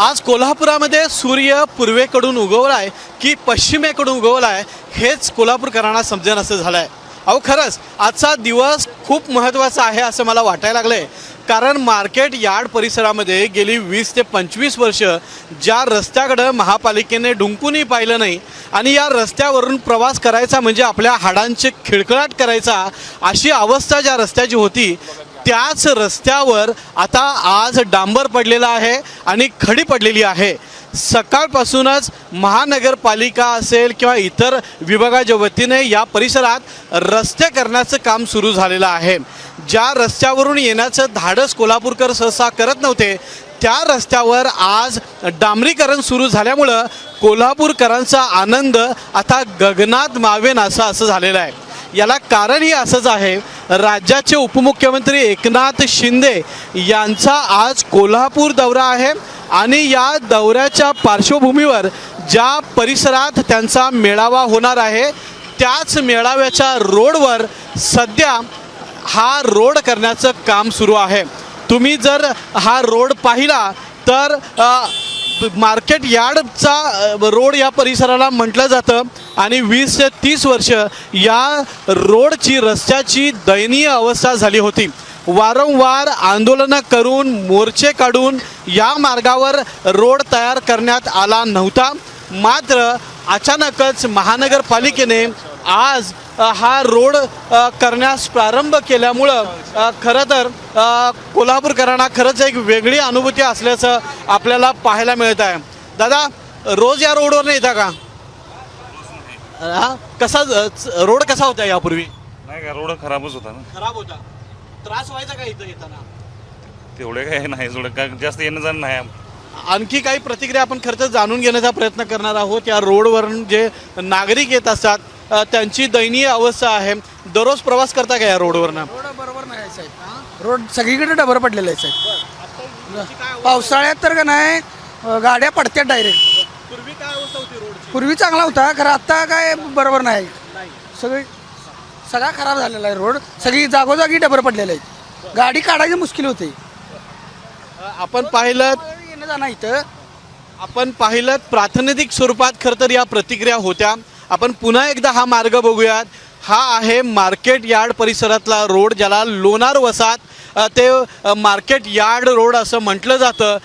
आज कोल्हापुरामध्ये सूर्य पूर्वेकडून उगवलाय की पश्चिमेकडून उगवलाय हेच कोल्हापूरकरांना समजेन असं झालं आहे अहो खरंच आजचा दिवस खूप महत्त्वाचा आहे असं मला वाटायला आहे कारण मार्केट यार्ड परिसरामध्ये गेली वीस ते पंचवीस वर्ष ज्या रस्त्याकडं महापालिकेने डुंकूनही पाहिलं नाही आणि या रस्त्यावरून प्रवास करायचा म्हणजे आपल्या हाडांचे खिळखिळाट करायचा अशी अवस्था ज्या रस्त्याची होती त्याच रस्त्यावर आता आज डांबर पडलेला आहे आणि खडी पडलेली आहे. सकाळपासूनच महानगरपालिका असेल किंवा इतर विभागाच्या वतीने या परिसरात रस्ते करण्याचं काम सुरू झालेलं आहे. ज्या रस्त्यावरून येण्याचं धाडस कोल्हापूरकर सहसा करत नव्हते त्या रस्त्यावर आज डांबरीकरण सुरू झाल्यामुळं कोल्हापूरकरांचा आनंद आता गगनात मावेन असा असं झालेलं आहे. याला कारणही असंच आहे राज्याचे उपमुख्यमंत्री एकनाथ शिंदे यांचा आज कोल्हापूर दौरा आहे आणि या दौऱ्याच्या पार्श्वभूमीवर ज्या परिसरात त्यांचा मेळावा होणार आहे त्याच मेळाव्याच्या रोडवर सध्या हा रोड करण्याचं काम सुरू आहे. तुम्ही जर हा रोड पाहिला तर मार्केट यार्डचा रोड या परिसराला म्हटलं जातं. आणि वीस ते तीस वर्ष या रोडची रस्त्याची दयनीय अवस्था झाली होती. वारंवार आंदोलनं करून मोर्चे काढून या मार्गावर रोड तयार करण्यात आला नव्हता. मात्र अचानकच महानगरपालिकेने आज हा रोड करण्यास प्रारंभ केल्यामुळं खरं तर कोल्हापूरकरांना खरंच एक वेगळी अनुभूती असल्याचं आपल्याला पाहायला मिळत आहे. दादा रोज या रोडवर येता का? हा? कसा रोड कसा होता यापूर्वी? नाही का रोड खराबच होता ना. खराब होता. त्रास व्हायचा का इथं येताना? तेवढे काय नाही थोडं काय जास्त येणं जाणं नाही. आणखी काही प्रतिक्रिया आपण खर्च जाणून घेण्याचा प्रयत्न करणार आहोत. या रोडवरून जे नागरिक येत असतात त्यांची दयनीय अवस्था आहे. दररोज प्रवास करता का या रोडवरनं? रोड बरोबर नाही आहे साहेब. रोड सगळीकडे डबर पडलेले आहे साहेब. पावसाळ्यात तर का नाही गाड्या पडत्यात डायरेक्ट पूर्वी काय अवस्था होती रोडची? पूर्वी चांगला होता खरं आत्ता काय बरोबर नाही. सगळी सगळा खराब झालेला आहे रोड. सगळी जागोजागी डबर पडलेले आहेत. गाडी काढायची मुश्किल होते. आपण पाहिलं येणं जाणं इथं. आपण पाहिलं प्रातिनिधिक स्वरूपात खरं तर या प्रतिक्रिया होत्या. आपण पुन्हा एकदा हा मार्ग बघूयात. हा आहे मार्केट यार्ड परिसरातला रोड ज्याला लोणार वसात ते मार्केट यार्ड रोड असं म्हटलं जातं.